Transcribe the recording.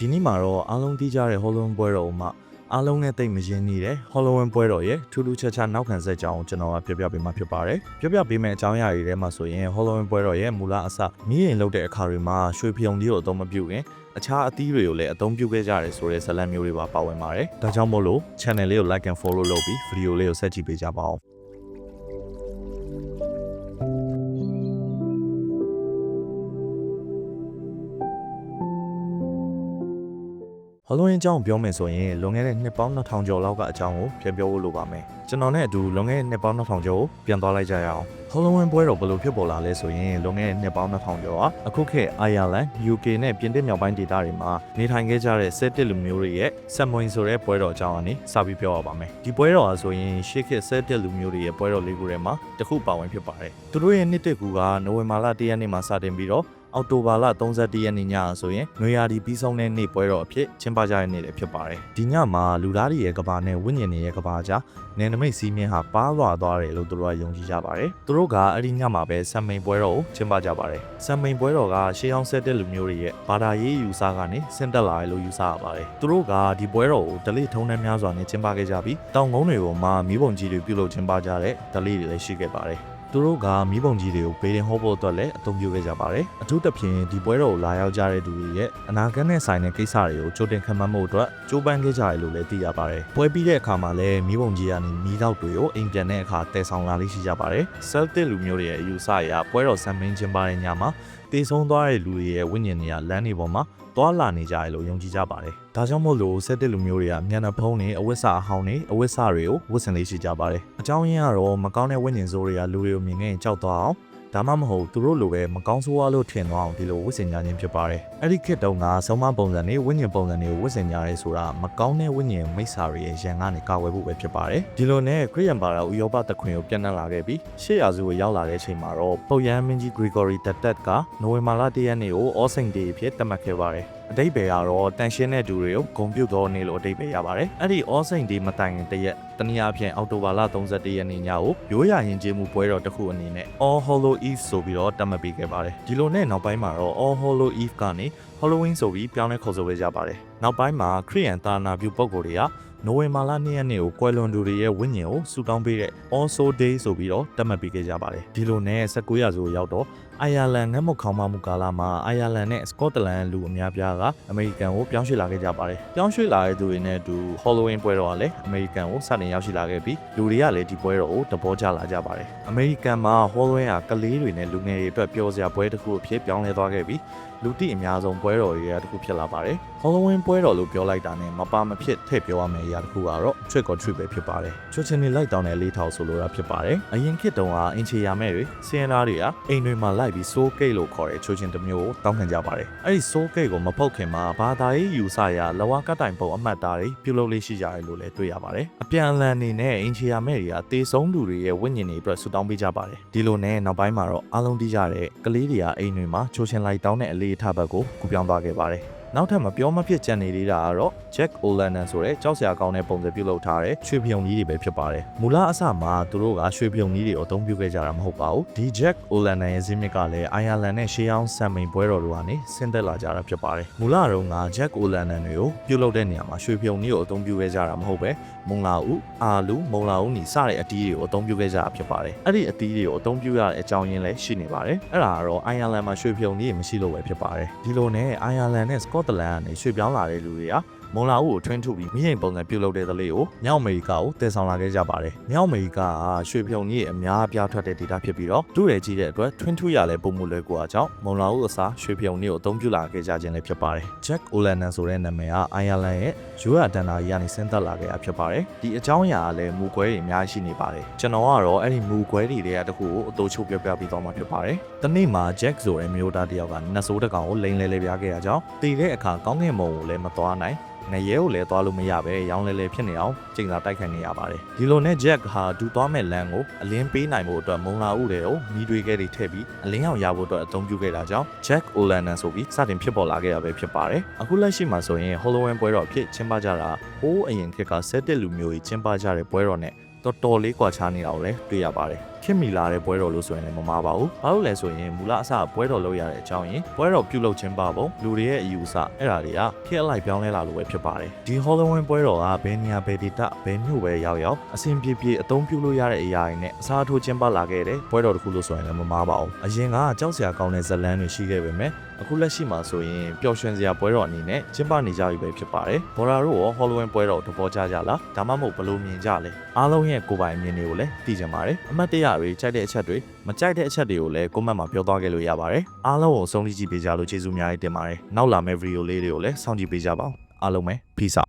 ဒီနေ့မှာတော့အားလုံးသိကြတဲ့ Halloween ပွဲတော်မှာအားလုံးနဲ့တိတ်မရင်းနေတဲ့ Halloween ပွဲတော်ရဲ့ထူးထူးခြားခြားနောက်ခံဆက်ကြောင်းကျွန်တော်ကပြောပြပေးမှာဖြစ်ပါတယ်။ပြောပြပေးမယ့်အကြောင်းအရာတွေထဲမှာဆိုရင် Halloween ပွဲတော်ရဲ့မူလအစမိရင်လုပ်တဲ့အခါတွေမှာရွှေဖျုံကြီးကိုအသုံးမပြုခင်အခြားအသီးတွေကိုလည်းအသုံးပြုခဲ့ကြရတယ်ဆိုတဲ့ဇာတ်လမ်းမျိုးတွေပါပါဝင်ပါတယ်။ဒါကြောင့်မို့လို့ channel လေးကို like and follow လုပ်ပြီး video လေးကိုဆက်ကြည့်ပေးကြပါဦး။ Halloween အကြောင်းပြောမယ်ဆိုရင်လွန်ခဲ့တဲ့နှစ်ပေါင်း2000ကျော်လောက်ကအကြောင်းကိုပြန်ပြောဖို့လိုပါမယ်။ကျွန်တော်နဲ့အတူလွန်ခဲ့တဲ့နှစ်ပေါင်း2000ကျော်ကိုပြန်သွားလိုက်ကြရအောင်။ Halloween ပွဲတော်ဘယ်လိုဖြစ်ပေါ်လာလဲဆိုရင်လွန်ခဲ့တဲ့နှစ်ပေါင်း2000ကျော်ဟာအခုခေတ် Ireland, UK နဲ့ပြင်သစ်မြောက်ပိုင်းဒေသတွေမှာနေထိုင်ခဲ့ကြတဲ့ Celtic လူမျိုးတွေရဲ့ Samhain ဆိုတဲ့ပွဲတော်အကြောင်းကနေစပြီးပြောရပါမယ်။ဒီပွဲတော်ဟာဆိုရင်ရှေးခေတ် Celtic လူမျိုးတွေရဲ့ပွဲတော်လေးခုထဲမှာတစ်ခုပါဝင်ဖြစ်ပါတယ်။သူတို့ရဲ့နှစ်တစ်ကူကနိုဝင်ဘာလ1ရက်နေ့မှာစတင်ပြီးတော့ အောက်တိုဘာလ31ရက်နေ့ညဆိုရင်နွေရာသီပြီးဆုံးတဲ့နေ့ပွဲတော်အဖြစ်ကျင်းပကြတဲ့နေ့လည်းဖြစ်ပါတယ်။ဒီညမှာလူသားတွေရဲ့ကဘာနဲ့ဝိညာဉ်တွေရဲ့ကဘာကြားနယ်နိမိတ်စည်းမျဉ်းဟာပါလွာသွားတယ်လို့သူတို့ကယုံကြည်ကြပါတယ်။သူတို့ကအဲ့ဒီညမှာပဲဆမ်မိန်ပွဲတော်ကိုကျင်းပကြပါတယ်။ဆမ်မိန်ပွဲတော်ကရှေးဟောင်းဆက်တဲ့လူမျိုးတွေရဲ့ဘာသာရေးယူဆကနေဆင့်တက်လာတယ်လို့ယူဆရပါတယ်။သူတို့ကဒီပွဲတော်ကိုဒလိထုံးနှံများစွာနဲ့ကျင်းပခဲ့ကြပြီးတောင်ကုန်းတွေပေါ်မှာမီးပုံကြီးတွေပြုလုပ်ကျင်းပကြတဲ့ဒလိတွေလည်းရှိခဲ့ပါတယ်။ သူတို့ကမီးပုံကြီးတွေကိုဘေးရင်ဟောဖို့အတွက်လည်းအသုံးပြုခဲ့ကြပါတယ်။အထူးသဖြင့်ဒီပွဲတော်ကိုလာရောက်ကြတဲ့သူတွေရဲ့အနာဂတ်နဲ့ဆိုင်တဲ့ကိစ္စတွေကိုကြိုတင်ခံမှန်းမှုအတွက်ကြိုးပမ်းခဲ့ကြတယ်လို့လည်းသိရပါတယ်။ပွဲပြီးတဲ့အခါမှာလည်းမီးပုံကြီးကနေမီးတောက်တွေကိုအိမ်ပြန်တဲ့အခါတည်ဆောင်လာလေးရှိကြပါတယ်။ Celtic လူမျိုးတွေရဲ့အယူဆအရပွဲတော်ဆံမင်းကျင်းပတဲ့ညမှာတည်ဆုံးသွားတဲ့လူတွေရဲ့ဝိညာဉ်တွေကလမ်းတွေပေါ်မှာသွားလာနေကြတယ်လို့ယုံကြည်ကြပါတယ်။ဒါကြောင့်မို့လို့ဆက်တစ်လူမျိုးတွေကမျက်နှာဖုံးတွေအဝတ်စာအဟောင်းတွေအဝတ်စာတွေကိုဝတ်ဆင်လေးရှိကြပါတယ်။အကြောင်းရင်းကတော့မကောင်းတဲ့ဝိညာဉ်ဆိုးတွေကလူတွေကိုမြင်ခဲ့ရင်ကြောက်သွားအောင် ဒါမှမဟုတ်သူတို့လိုပဲမကောင်းဆိုးဝါးလို့ထင်သွားအောင်ဒီလိုဝတ်ဆင်ကြခြင်းဖြစ်ပါတယ်။အဲ့ဒီခေတ်တုန်းကဆုံးမပုံစံတွေဝိညာဉ်ပုံစံတွေကိုဝတ်ဆင်ကြရဲဆိုတာမကောင်းတဲ့ဝိညာဉ်မိစ္ဆာတွေရဲ့ရန်ကနေကာကွယ်ဖို့ပဲဖြစ်ပါတယ်။ဒီလိုနဲ့ခရစ်ယာန်ဘာသာဥရောပတခွင်ကိုပြန့်နှံ့လာခဲ့ပြီးရှေ့ရာစုကိုရောက်လာတဲ့အချိန်မှာတော့ပုပ်ယမ်းမင်းကြီး Gregory the Third ကနိုဝင်ဘာလ၁ရက်နေ့ကို All Saints Day အဖြစ်သတ်မှတ်ခဲ့ပါတယ်။ အတိတ်ပဲကတော့တန်ရှင်းတဲ့သူတွေကိုဂုံပြုတ်တော်နေလို့အတိတ်ပဲရပါတယ်။အဲ့ဒီ All Saints Day မတိုင်ခင်တရက်တနည်းအားဖြင့်အောက်တိုဘာလ31ရက်နေ့ညကိုရိုးရာရင်ကျေးမှုပွဲတော်တစ်ခုအနေနဲ့ All Hallow Eve ဆိုပြီးတော့တတ်မှတ်ပေးခဲ့ပါတယ်။ဒီလိုနဲ့နောက်ပိုင်းမှာတော့ All Hallow Eve ကနေ Halloween ဆိုပြီးပြောင်းလဲခေါ်ဆိုခဲ့ကြပါတယ်။နောက်ပိုင်းမှာခရစ်ယာန်သာနာပြုပုံကိုယ်တွေက နိုဝင်ဘာလ2ရက်နေ့ကိုကွယ်လွန်သူတွေရဲ့ဝိညာဉ်ကိုဆူတောင်းပေးတဲ့ All Soul Day ဆိုပြီးတော့တတ်မှတ်ပေးခဲ့ကြပါတယ်။ဒီလိုနဲ့19ရာစုကိုရောက်တော့အိုင်ယာလန်ငတ်မုတ်ခေါင်းမမှုကာလမှာအိုင်ယာလန်နဲ့စကော့တလန်လူအများပြားကအမေရိကန်ကိုပြောင်းရွှေ့လာခဲ့ကြပါတယ်။ပြောင်းရွှေ့လာတဲ့သူတွေနဲ့အတူ Halloween ပွဲတော်ကလည်းအမေရိကန်ကိုစတင်ရောက်ရှိလာခဲ့ပြီးလူတွေကလည်းဒီပွဲတော်ကိုတဘောကျလာကြပါတယ်။အမေရိကန်မှာ Halloween ကကလေးတွေနဲ့လူငယ်တွေအတွက်ပျော်စရာပွဲတစ်ခုအဖြစ်ပြောင်းလဲသွားခဲ့ပြီးလူတိအများဆုံးပွဲတော်တွေကတစ်ခုဖြစ်လာပါတယ်။ Halloween ပွဲတော်လို့ပြောလိုက်တာနဲ့မပါမဖြစ်ထည့်ပြောရမယ့်အရာတစ်ခုကတော့ trick or treat ပဲဖြစ်ပါတယ်။ချွတ်ချင်းတွေလိုက်တောင်းတဲ့လေးထောင်ဆိုလိုတာဖြစ်ပါတယ်။အရင်ခေတ်တုန်းကအင်ချီယာမဲ့တွေစင်သားတွေကအိမ်တွေမှာလိုက်ပြီး soul cake လို့ခေါ်တဲ့ချွတ်ချင်းတစ်မျိုးကိုတောင်းခံကြပါတယ်။အဲ့ဒီ soul cake ကိုမဖုတ်ခင်မှာဘာသာရေးယူဆရာလဝကတိုင်ပုံအမှတ်သားတွေပြုလုပ်လေးရှိကြတယ်လို့လည်းတွေ့ရပါတယ်။အပြန်အလှန်နေနဲ့အင်ချီယာမဲ့တွေကတေဆုံးသူတွေရဲ့ဝိညာဉ်တွေအတွက်ဆူတောင်းပေးကြပါတယ်။ဒီလိုနဲ့နောက်ပိုင်းမှာတော့အားလုံးသိကြတဲ့ကလေးတွေကအိမ်တွေမှာချိုးချင်းလိုက်တောင်းတဲ့အလေးအထားဘက်ကိုကူပြောင်းသွားခဲ့ပါတယ်။ နောက်ထပ်မပြောမဖြစ်ကြံနေသေးတာကတော့ Jack O'Lantern ဆိုတဲ့ကြောက်စရာကောင်းတဲ့ပုံစံပြုလုပ်ထားတဲ့ရွှေပြုံကြီးတွေပဲဖြစ်ပါတယ်။မူလအစမှာသူတို့ကရွှေပြုံကြီးတွေအသုံးပြုခဲ့ကြတာမဟုတ်ပါဘူး။ဒီ Jack O'Lantern ရဲ့ဇင်းမြစ်ကလည်း Ireland နဲ့ရှေးဟောင်းဆမ်မိန်ပွဲတော်တို့ကနေဆင်းသက်လာကြတာဖြစ်ပါတယ်။မူလတုန်းက Jack O'Lantern တွေကိုပြုလုပ်တဲ့နေရာမှာရွှေပြုံကြီးကိုအသုံးပြုခဲ့ကြတာမဟုတ်ပဲမုံလာဦးအာလူမုံလာဦးနီစတဲ့အတီးတွေကိုအသုံးပြုခဲ့ကြတာဖြစ်ပါတယ်။အဲ့ဒီအတီးတွေကိုအသုံးပြုရတဲ့အကြောင်းရင်းလည်းရှိနေပါတယ်။အဲ့ဒါကတော့ Ireland မှာရွှေပြုံကြီးတွေမရှိလို့ပဲဖြစ်ပါတယ်။ဒီလိုနဲ့ Ireland နဲ့ Scotland ကနေရွှေပြောင်းလာတဲ့လူတွေက မုံလာဦးကိုထွင်းထုတ်ပြီးမိရင်ပုံစံပြုတ်လုပ်တဲ့သလေးကိုမြောက်အမေရိကကိုတည်ဆောင်လာခဲ့ကြပါတယ်။မြောက်အမေရိကကရွှေပြုံကြီးရဲ့အများအပြားထွက်တဲ့ဒေတာဖြစ်ပြီးတော့တူရကြီးတဲ့အတွက်ထွင်းထုတ်ရလဲပုံမှုလွယ်ကူအကြောင်းမုံလာဦးအစားရွှေပြုံကြီးကိုအသုံးပြုလာခဲ့ကြခြင်းလည်းဖြစ်ပါတယ်။ Jack O'Lantern ဆိုတဲ့နာမည်ကအိုင်ယာလန်ရဲ့ရိုးရာတန်တာကြီးကနေဆင်းသက်လာခဲ့တာဖြစ်ပါတယ်။ဒီအကြောင်းအရာကလည်းမူကွဲတွေအများကြီးရှိနေပါတယ်။ကျွန်တော်ကတော့အဲ့ဒီမူကွဲတွေတွေကတခုကိုအတူချုပ်ပြပြပြီးတော့မှဖြစ်ပါတယ်။တနေ့မှာ Jack ဆိုတဲ့မျိုးသားတစ်ယောက်ကနတ်ဆိုးတစ်ကောင်ကိုလိန်လဲလဲပြခဲ့ရကြောင်းတည်တဲ့အခါကောင်းကင်ဘုံကိုလည်းမသွားနိုင်ငရဲကိုလည်းသွားလို့မရပဲရောင်းလဲလဲဖြစ်နေအောင်ချိန်သာတိုက်ခိုက်နေရပါတယ်ဒီလိုနဲ့ Jack ဟာဒူသွားမဲ့လမ်းကိုအလင်းပေးနိုင်ဖို့အတွက်မုံလာဥတွေကိုမိတွေးခဲတွေထည့်ပြီးအလင်းအောင်ရဖို့အတွက်အသုံးပြုခဲ့တာကြောင့် Jack O'Lantern ဆိုပြီးစတင်ဖြစ်ပေါ်လာခဲ့ရပဲဖြစ်ပါတယ်အခုလက်ရှိမှာဆိုရင် Halloween ပွဲတော်အဖြစ်ကျင်းပကြတာဟိုးအရင်ခေတ်ကဆက်တက်လူမျိုးကြီးကျင်းပကြတဲ့ပွဲတော်နဲ့တော်တော်လေးကွာခြားနေတာကိုလည်းတွေ့ရပါတယ် ခင်မီလာတဲ့ပွဲတော်လို့ဆိုရင်လည်းမမှားပါဘူးဘာလို့လဲဆိုရင်မူလအစပွဲတော်လုပ်ရတဲ့အကြောင်းရင်ပွဲတော်ပြုလုပ်ခြင်းပါပုံလူတွေရဲ့အယူအဆအဲ့ဒါတွေကခေတ်အလိုက်ပြောင်းလဲလာလို့ပဲဖြစ်ပါတယ်ဒီ Halloween ပွဲတော်ကဘယ်နေရာဘယ်ဒေသဘယ်မြို့ပဲရောက်ရောက်အဆင်ပြေပြေအသုံးပြုလို့ရတဲ့အရာတွေနဲ့အစားထိုးကျင်းပလာခဲ့တဲ့ပွဲတော်တစ်ခုလို့ဆိုရင်လည်းမမှားပါဘူးအရင်ကကြောက်စရာကောင်းတဲ့ဇတ်လန်းတွေရှိခဲ့ပေမဲ့အခုလက်ရှိမှာဆိုရင်ပျော်ရွှင်စရာပွဲတော်အနေနဲ့ကျင်းပနေကြပြီပဲဖြစ်ပါတယ်ဘော်ရာတို့ရော Halloween ပွဲတော်သဘောကျကြလားဒါမှမဟုတ်ဘယ်လိုမြင်ကြလဲအားလုံးရဲ့ကိုယ်ပိုင်အမြင်တွေကိုလည်းသိကြပါတယ်အမှတ်တရတွေကြိုက်တဲ့အချက်တွေမကြိုက်တဲ့အချက်တွေကိုလည်း comment မှာပြောသွားခဲ့လို့ရပါတယ်အားလုံးကိုအဆုံးထိကြည့်ပေးကြလို့ကျေးဇူးအများကြီးတင်ပါတယ်နောက်လာမယ့် video လေးတွေကိုလည်းစောင့်ကြည့်ပေးကြပါဦးအားလုံးပဲ peace out